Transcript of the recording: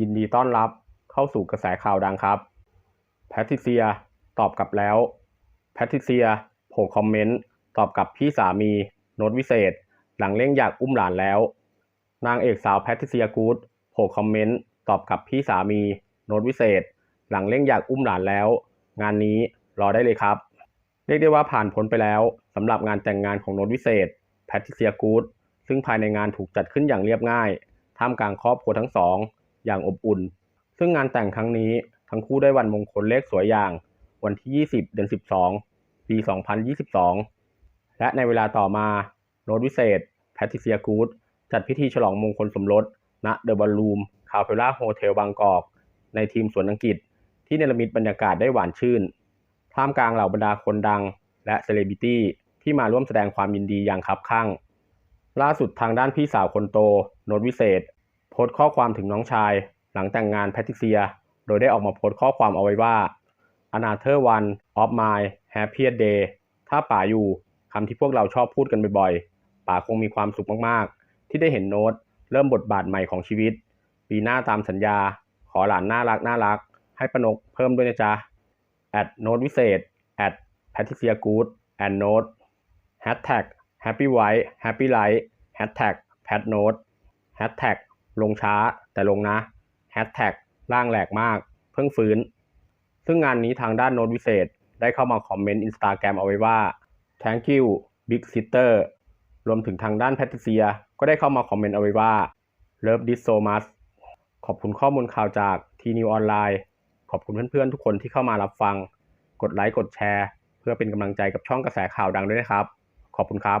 ยินดีต้อนรับเข้าสู่กระแสข่าวดังครับ แพทริเซียตอบกลับแล้ว แพทริเซียโผล่คอมเมนต์ตอบกับพี่สามีโน้ตวิเศษ หลังเร่งอยากอุ้มหลานแล้ว นางเอกสาวแพทริเซียกูดโผล่คอมเมนต์ตอบกับพี่สามีโน้ตวิเศษ หลังเร่งอยากอุ้มหลานแล้ว งานนี้รอได้เลยครับ เรียกได้ว่าผ่านพ้นไปแล้วสำหรับงานแต่งงานของโน้ตวิเศษ แพทริเซียกูดซึ่งภายในงานถูกจัดขึ้นอย่างเรียบง่าย ท่ามกลางครอบครัวทั้งสอง อย่างอบอุ่น ซึ่งงานแต่งครั้งนี้ทั้งคู่ได้วันมงคลเลขสวยอย่าง วันที่ 20 เดือน 12 ปี 2022 และในเวลาต่อมาโน้ตวิเศษ แพทริเซียกูดจัดพิธีฉลองมงคลสมรส ณเดอะบอลลูมคาเฟล่าโฮเทลบางกอก ในทีมสวนอังกฤษ ที่เนรมิตบรรยากาศได้หวานชื่น ท่ามกลางเหล่าบรรดาคนดัง และเซเลบิตี้ที่มาร่วมแสดงความยินดีอย่างคับคั่ง ล่าสุดทางด้านพี่สาวคนโตโน้ตวิเศษ โพสต์ข้อความถึงน้องชาย หลังแต่งงานแพทริเซีย โดยได้ออกมาโพสต์ข้อความเอาไว้ว่า Another one of my happiest day ถ้าป๋าอยู่คำที่พวกเราชอบพูดกันบ่อยๆป๋าคงมีความสุขมากๆ ที่ได้เห็นโน้ตเริ่มบทบาทใหม่ของชีวิต ปีหน้าตามสัญญา ขอหลานน่ารักน่ารัก ให้ปนกเพิ่มด้วยนะจ๊ะ at โน้ตวิเศษ at patricia good and note hashtag happy wife happy life hashtag pat note hashtag ล ลงช้าแต่ลงนะ hashtag ร่างแหลกมาก เพิ่งฟื้น ซึ่งงานนี้ทางด้านโน้ตวิเศษ ได้เข้ามาคอมเมนต์อินสตาแกรมเอาไว้ว่า thank you big sister รวมถึงทางด้านแพทริเซีย ก็ได้เข้ามาคอมเมนต์เอาไว้ว่า love this so much ขอบคุณข้อมูลข่าวจากทีนิวออนไลน์ขอบคุณเพื่อนๆทุกคนที่เข้ามารับฟัง กดไลค์กดแชร์ เพื่อเป็นกำลังใจกับช่องกระแสข่าวดังด้วยนะครับ ขอบคุณครับ